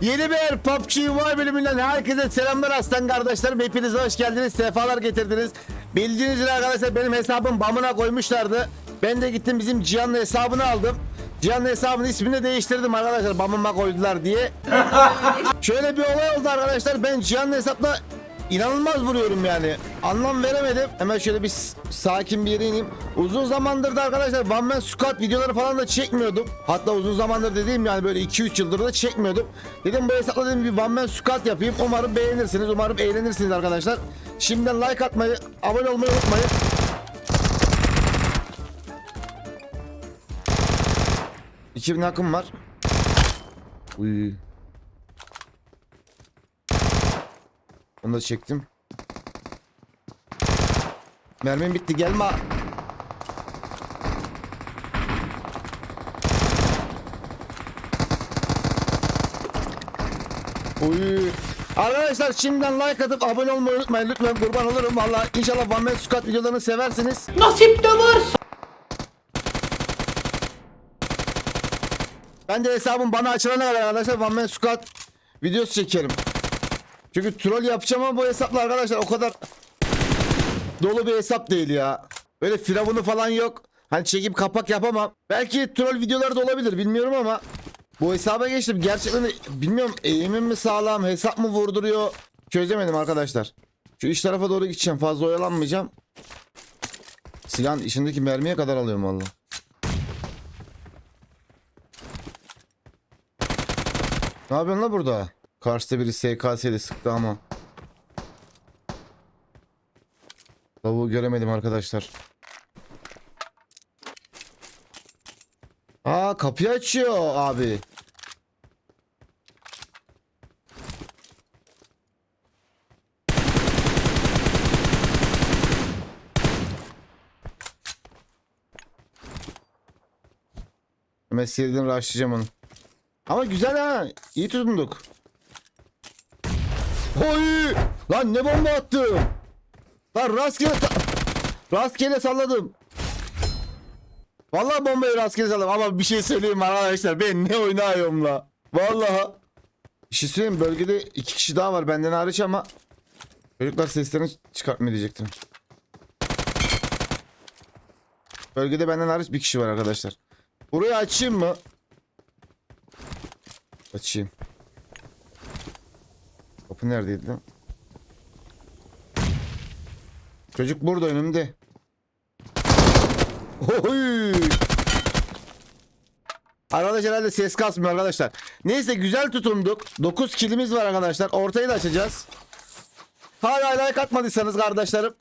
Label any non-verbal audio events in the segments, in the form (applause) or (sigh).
Yeni bir PUBG Mobile bölümünden herkese selamlar aslan kardeşlerim. Hepiniz hoş geldiniz. Sefalar getirdiniz. Bildiğiniz üzere arkadaşlar benim hesabım bamına koymuşlardı. Ben de gittim bizim Cihan'ın hesabını aldım. Cihan'ın hesabının ismini değiştirdim arkadaşlar bamıma koydular diye. (laughs) Şöyle bir olay oldu arkadaşlar. Ben Cihan'ın hesapla inanılmaz vuruyorum yani. Anlam veremedim. Hemen şöyle bir sakin bir yere ineyim. Uzun zamandır da arkadaşlar One Man Squad videoları falan da çekmiyordum. Hatta uzun zamandır dediğim yani böyle 2-3 yıldır da çekmiyordum. Dedim bu hesapla bir One Man Squad yapayım. Umarım beğenirsiniz. Umarım eğlenirsiniz arkadaşlar. Şimdiden like atmayı, abone olmayı unutmayın. İki bin hakkım var. Uy. Onu da çektim. Mermim bitti gelme. Uy. Arkadaşlar şimdiden like atıp abone olmayı unutmayın lütfen kurban olurum valla inşallah One Man Squad videolarını seversiniz. Nasip de varsa. Ben de hesabım bana açılana kadar arkadaşlar One Man Squad videosu çekerim. Çünkü troll yapacağım ama bu hesapla arkadaşlar o kadar dolu bir hesap değil ya. Böyle firavunu falan yok. Hani çekip kapak yapamam. Belki troll videoları da olabilir bilmiyorum ama bu hesaba geçtim. Gerçekten bilmiyorum eğimim mi sağlam hesap mı vurduruyor çözemedim arkadaşlar. Şu iç tarafa doğru gideceğim fazla oyalanmayacağım. Silahın içindeki mermiye kadar alıyorum valla. Ne yapıyorsun la burada? Karşıda biri SKS sıktı ama. Lavuğu göremedim arkadaşlar. Aa kapıyı açıyor abi. Mesleğinden rushlayacağım onu. Ama güzel ha. İyi tutunduk. Oy! Lan ne bomba attım? Lan rastgele rastgele salladım. Vallahi bombayı rastgele salladım ama bir şey söyleyeyim arkadaşlar ben ne oynuyorum la. Vallahi. Bir şey söyleyeyim bölgede iki kişi daha var benden hariç ama çocuklar seslerini çıkartmıyor diyecektim. Bölgede benden hariç bir kişi var arkadaşlar. Burayı açayım mı? Açayım. Kapı neredeydi lan? Çocuk burada önümde. Oy! Arkadaşlar herhalde ses kasmıyor arkadaşlar. Neyse güzel tutunduk. 9 kilimiz var arkadaşlar. Ortayı da açacağız. Hala like atmadıysanız kardeşlerim.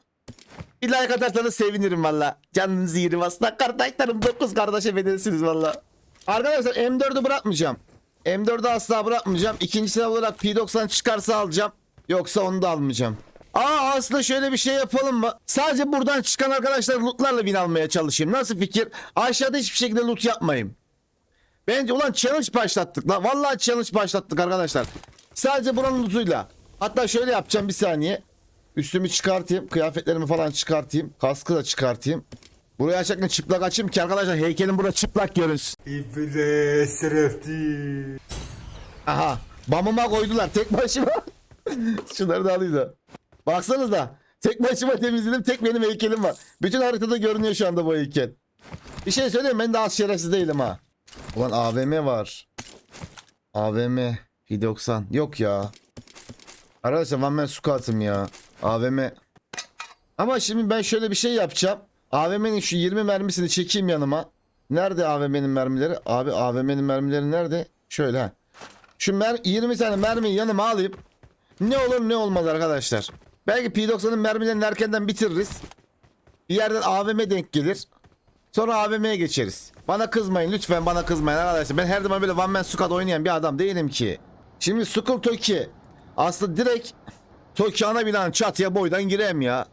Bir like atarsanız sevinirim valla. Canınızı yerim aslında kardeşlerim. 9 kardeşe bedelsiniz valla. Arkadaşlar M4'ü bırakmayacağım. M4'ü asla bırakmayacağım. İkinci silah olarak P90 çıkarsa alacağım. Yoksa onu da almayacağım. Aa aslında şöyle bir şey yapalım mı? Sadece buradan çıkan arkadaşlar lootlarla bin almaya çalışayım. Nasıl fikir? Aşağıda hiçbir şekilde loot yapmayayım. Bence ulan challenge başlattık lan. Vallahi challenge başlattık arkadaşlar. Sadece buranın lootuyla. Hatta şöyle yapacağım bir saniye. Üstümü çıkartayım. Kıyafetlerimi falan çıkartayım. Kaskı da çıkartayım. Burayı açarken çıplak açayım ki arkadaşlar heykelin burada çıplak görünsün. İblis refti. Aha. Bamıma koydular tek başıma. (laughs) Şunları da alayım da. Baksanıza. Tek başıma temizledim. Tek benim heykelim var. Bütün haritada görünüyor şu anda bu heykel. Bir şey söyleyeyim ben de az şerefsiz değilim ha. Ulan AVM var. AVM. P90. Yok ya. Arkadaşlar One Man Squat'ım ya. AVM. Ama şimdi ben şöyle bir şey yapacağım. AVM'nin şu 20 mermisini çekeyim yanıma. Nerede AVM'nin mermileri? Abi AVM'nin mermileri nerede? Şöyle ha. Şu mer 20 tane mermiyi yanıma alayım. Ne olur ne olmaz arkadaşlar. Belki P90'ın mermilerini erkenden bitiririz. Bir yerden AVM denk gelir. Sonra AVM'ye geçeriz. Bana kızmayın lütfen bana kızmayın arkadaşlar. Ben her zaman böyle one man squad oynayan bir adam değilim ki. Şimdi Skull Toki. Aslında direkt Toki ana binanın çatıya boydan gireyim ya.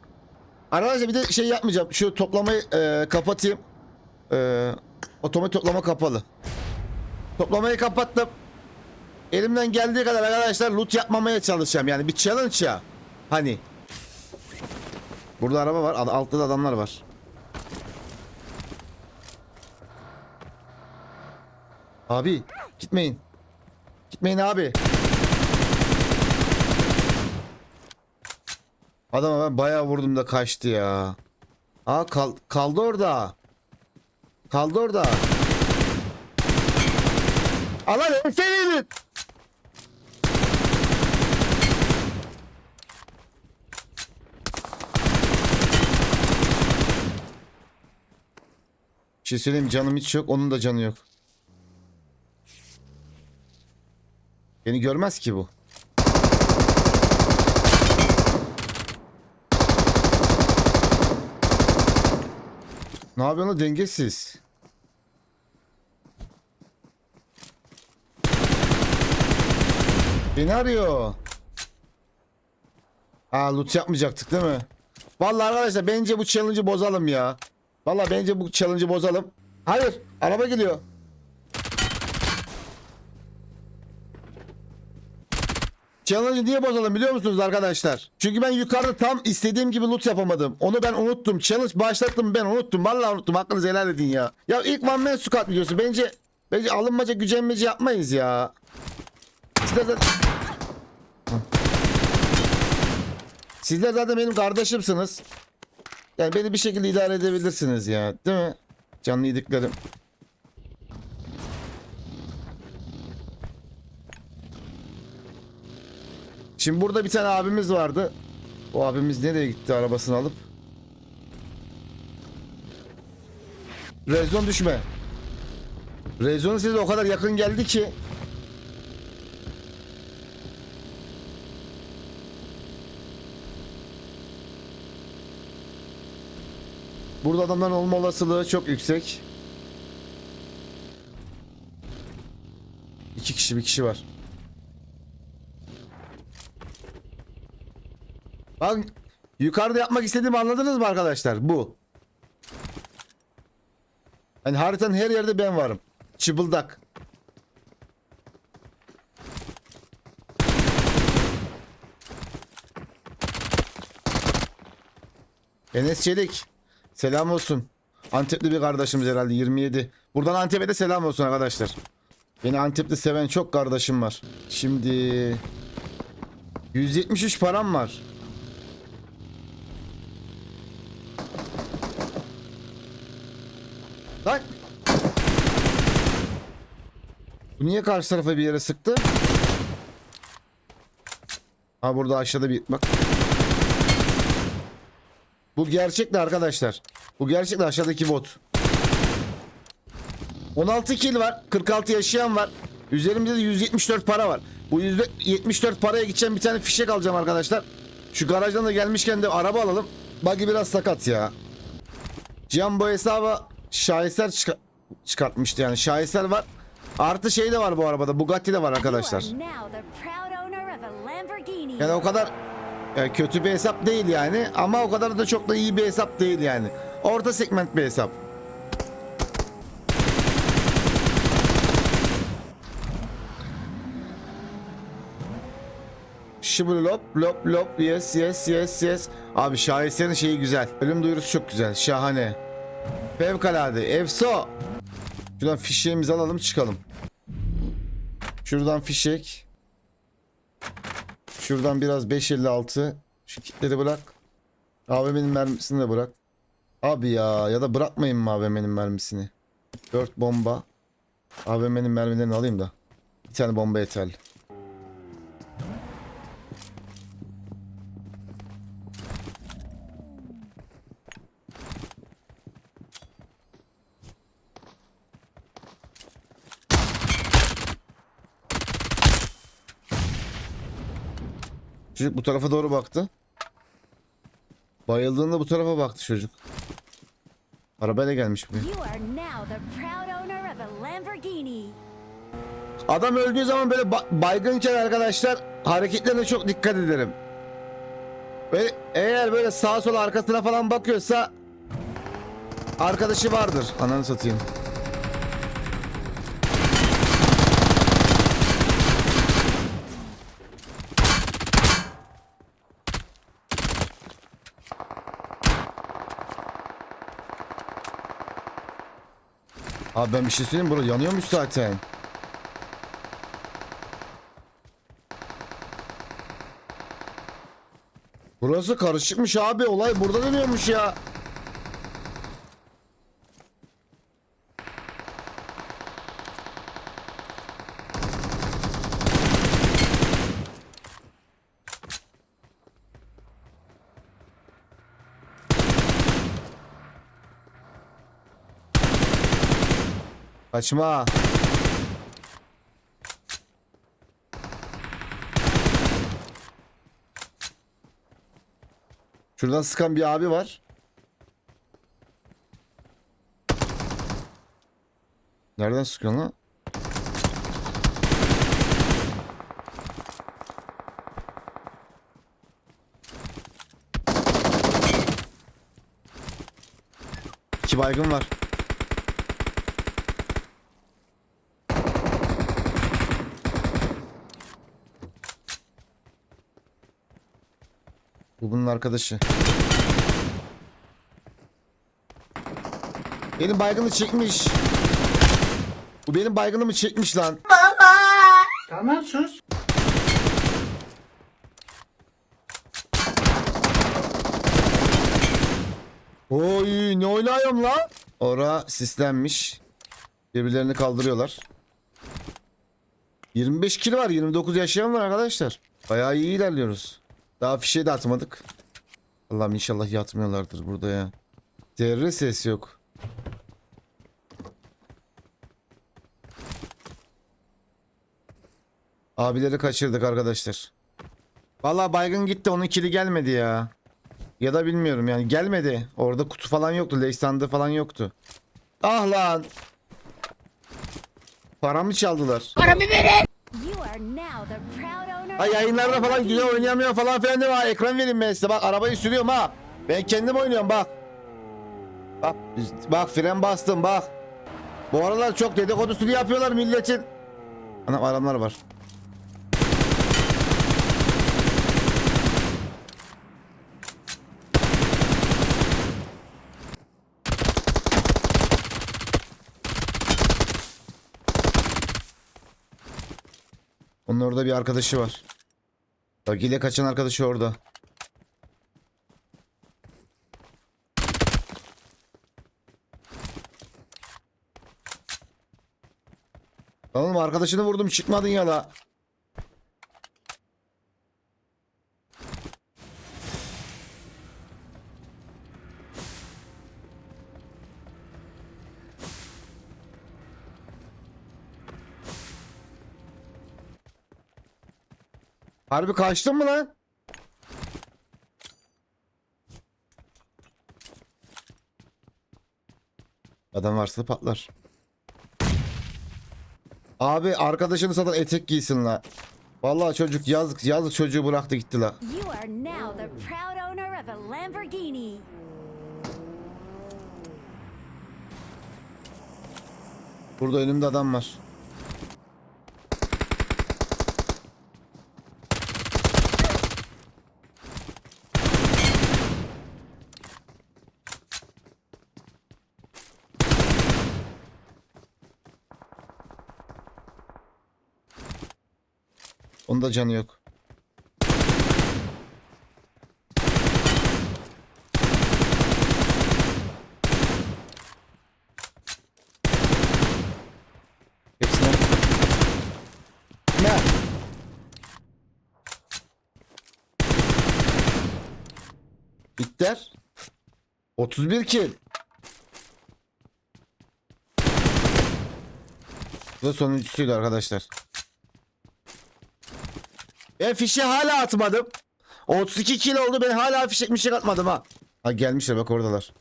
Arkadaşlar bir de şey yapmayacağım. Şu toplamayı e, kapatayım. E, otomatik toplama kapalı. Toplamayı kapattım. Elimden geldiği kadar arkadaşlar loot yapmamaya çalışacağım. Yani bir challenge ya. Hani. Burada araba var. Al- Altta da adamlar var. Abi gitmeyin. Gitmeyin abi. Adama ben bayağı vurdum da kaçtı ya. Aa kal kaldı orada. Kaldı orada. Alan ölseydin. Bir şey söyleyeyim canım hiç yok onun da canı yok. Beni görmez ki bu. Ne yapıyorsun dengesiz? Beni arıyor. Aa loot yapmayacaktık değil mi? Vallahi arkadaşlar bence bu challenge'ı bozalım ya. Vallahi bence bu challenge'ı bozalım. Hayır araba geliyor. Challenge'ı niye bozalım biliyor musunuz arkadaşlar? Çünkü ben yukarıda tam istediğim gibi loot yapamadım. Onu ben unuttum. Challenge başlattım ben unuttum. Vallahi unuttum. Hakkınızı helal edin ya. Ya ilk one man squad videosu. Bence bence alınmaca gücenmece yapmayız ya. Sizler zaten... Sizler zaten benim kardeşimsiniz. Yani beni bir şekilde idare edebilirsiniz ya. Değil mi? Canlı yediklerim. Şimdi burada bir tane abimiz vardı. O abimiz nereye gitti arabasını alıp? Rezon düşme. Rezon size o kadar yakın geldi ki. Burada adamların olma olasılığı çok yüksek. İki kişi bir kişi var. Bak yukarıda yapmak istediğimi anladınız mı arkadaşlar? Bu. Hani haritanın her yerde ben varım. Çıbıldak. Enes Çelik. Selam olsun. Antepli bir kardeşimiz herhalde 27. Buradan Antep'e de selam olsun arkadaşlar. Beni Antep'te seven çok kardeşim var. Şimdi 173 param var. Lan! Niye karşı tarafa bir yere sıktı? Ha burada aşağıda bir bak. Bu gerçek de arkadaşlar. Bu gerçek de aşağıdaki bot. 16 kill var. 46 yaşayan var. Üzerimde de 174 para var. Bu 174 paraya gideceğim bir tane fişek alacağım arkadaşlar. Şu garajdan da gelmişken de araba alalım. Buggy biraz sakat ya. Cihan bu hesaba şaheser çıka- çıkartmıştı yani. Şaheser var. Artı şey de var bu arabada. Bugatti de var arkadaşlar. Yani o kadar e, kötü bir hesap değil yani. Ama o kadar da çok da iyi bir hesap değil yani. Orta segment bir hesap. Şıbır lop lop lop yes yes yes yes. Abi şaheserin şeyi güzel. Ölüm duyurusu çok güzel. Şahane. Fevkalade. Efso. Şuradan fişeğimizi alalım çıkalım. Şuradan fişek. Şuradan biraz 556. Şu kitleri bırak. AVM'nin mermisini de bırak. Abi ya ya da bırakmayın mı AVM'nin mermisini? 4 bomba. AVM'nin mermilerini alayım da. Bir tane bomba yeterli. Çocuk bu tarafa doğru baktı. Bayıldığında bu tarafa baktı çocuk. Arabayla gelmiş bu. Adam öldüğü zaman böyle ba- baygınken arkadaşlar hareketlerine çok dikkat ederim. Böyle, eğer böyle sağa sola arkasına falan bakıyorsa arkadaşı vardır. Ananı satayım. Abi ben bir şey söyleyeyim burada yanıyormuş zaten. Burası karışıkmış abi olay burada dönüyormuş ya. Kaçma. Şuradan sıkan bir abi var. Nereden sıkıyorsun lan? İki baygın var. Bunun arkadaşı. Benim baygını çekmiş. Bu benim baygınımı çekmiş lan. Tamam sus. Oy ne oynuyorum lan? Ora sislenmiş. Birbirlerini kaldırıyorlar. 25 kill var 29 yaşayan var arkadaşlar. Bayağı iyi ilerliyoruz. Daha fişe de atmadık. Allah'ım inşallah yatmıyorlardır burada ya. Zerre ses yok. Abileri kaçırdık arkadaşlar. Vallahi baygın gitti onun kili gelmedi ya. Ya da bilmiyorum yani gelmedi. Orada kutu falan yoktu. Leş sandığı falan yoktu. Ah lan. Paramı çaldılar. You are now the proud owner Ay of a yayınlarda falan güzel oynayamıyorum falan filan mi? Ha, ekran vereyim ben size. Bak arabayı sürüyorum ha. Ben kendim oynuyorum bak. Bak bak fren bastım bak. Bu aralar çok dedikodusunu yapıyorlar milletin. Anam adamlar var. Onun orada bir arkadaşı var. Bak kaçan arkadaşı orada. Oğlum arkadaşını vurdum çıkmadın ya la. Harbi kaçtın mı lan? Adam varsa patlar. Abi arkadaşını satan etek giysin la. Vallahi çocuk yazık yazık çocuğu bıraktı gitti la. Burada önümde adam var. Onda canı yok. Hepsine. Ne? Bitter. 31 kill. Bu da sonuncusuydu arkadaşlar. Ben fişi hala atmadım. 32 kill oldu ben hala fişek mişek atmadım ha. Ha gelmişler bak oradalar.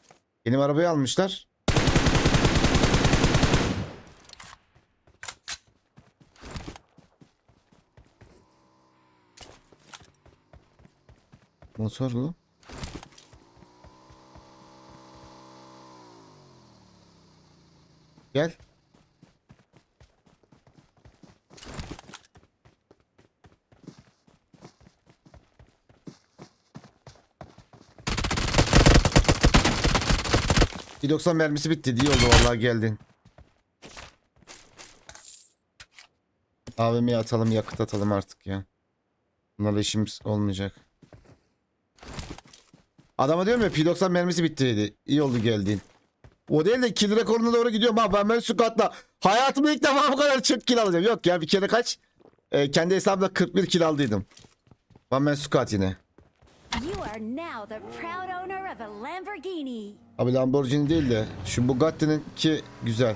Benim arabayı almışlar. Motorlu. Gel. Bir 90 mermisi bitti. İyi oldu vallahi geldin. AVM'ye atalım yakıt atalım artık ya. Bunlarla işimiz olmayacak. Adama diyorum ya P90 mermisi bittiydi. İyi oldu geldiğin. O değil de kill rekoruna doğru gidiyorum ha ben ben squatla. Hayatımda ilk defa bu kadar çok kill alacağım. Yok ya bir kere kaç? Ee, kendi hesabımda 41 kill aldıydım. One man squat yine. You are now the proud owner of a Lamborghini. Abi Lamborghini değil de şu Bugatti'nin ki güzel.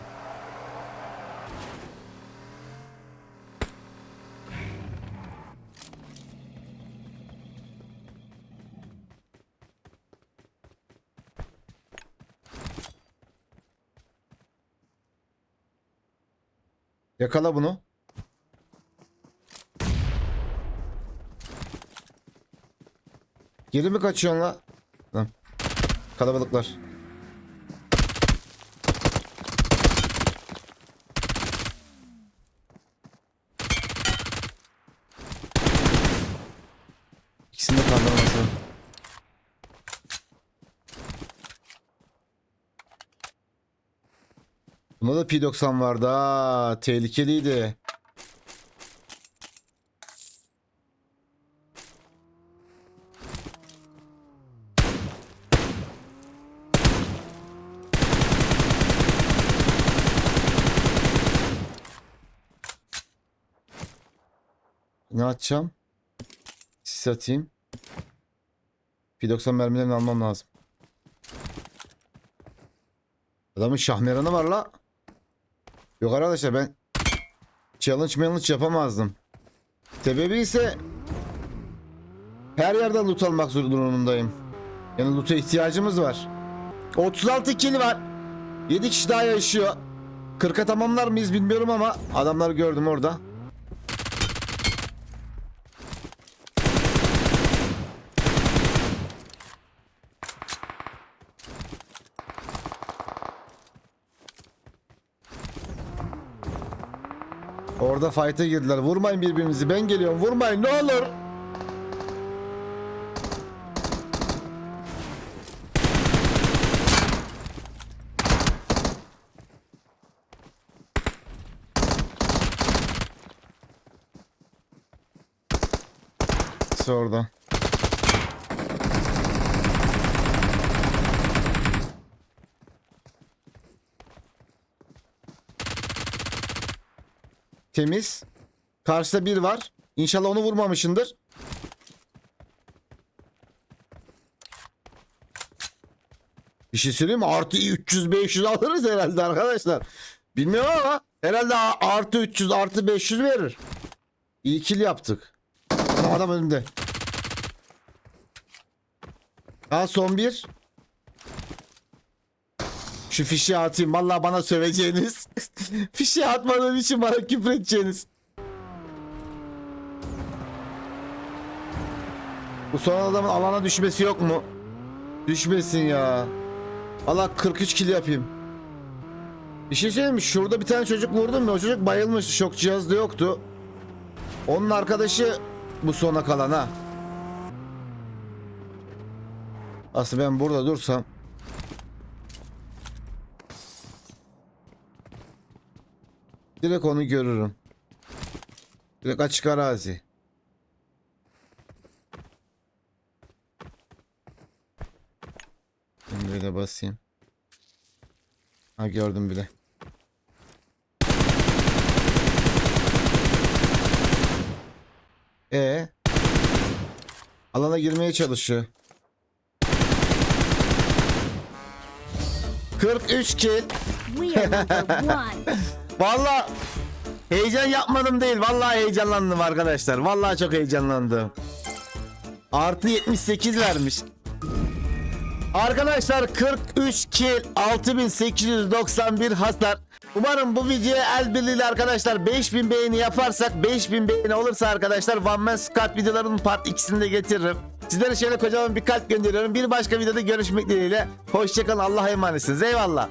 Yakala bunu. Geri mi kaçıyorsun la? Lan. Kalabalıklar. İkisini de kaldırması. Bunda da P90 vardı ha. Tehlikeliydi. Atacağım? Sis atayım. P90 mermilerini almam lazım. Adamın şahmeranı var la. Yok arkadaşlar ben challenge challenge yapamazdım. Sebebi ise her yerden loot almak durumundayım. Yani loot'a ihtiyacımız var. 36 kill var. 7 kişi daha yaşıyor. 40'a tamamlar mıyız bilmiyorum ama adamları gördüm orada. Orada fight'a girdiler. Vurmayın birbirinizi. Ben geliyorum. Vurmayın ne olur. İkisi orada. Temiz. Karşıda bir var. İnşallah onu vurmamışındır. Bir şey söyleyeyim mi? Artı 300-500 alırız herhalde arkadaşlar. Bilmiyorum ama herhalde artı 300 artı 500 verir. İyi kill yaptık. Adam, adam önünde. Ha son bir. Şu fişi atayım. Vallahi bana söveceğiniz. (laughs) fişi atmadığım için bana küfür edeceğiniz. Bu son adamın alana düşmesi yok mu? Düşmesin ya. Allah 43 kill yapayım. Bir şey söyleyeyim mi? Şurada bir tane çocuk vurdum ya. O çocuk bayılmıştı. Şok cihazı da yoktu. Onun arkadaşı bu sona kalan ha. Aslında ben burada dursam Direkt onu görürüm. Direkt açık arazi. Ben böyle basayım. Ha gördüm bile. E Alana girmeye çalışıyor. 43 kill. We are number (laughs) one. Valla heyecan yapmadım değil. Vallahi heyecanlandım arkadaşlar. Vallahi çok heyecanlandım. Artı 78 vermiş. Arkadaşlar 43 kill 6891 hasar. Umarım bu videoya el birliğiyle arkadaşlar 5000 beğeni yaparsak 5000 beğeni olursa arkadaşlar One Man Squad videolarının part 2'sini de getiririm. Sizlere şöyle kocaman bir kalp gönderiyorum. Bir başka videoda görüşmek dileğiyle. Hoşçakalın Allah'a emanetsiniz. Eyvallah.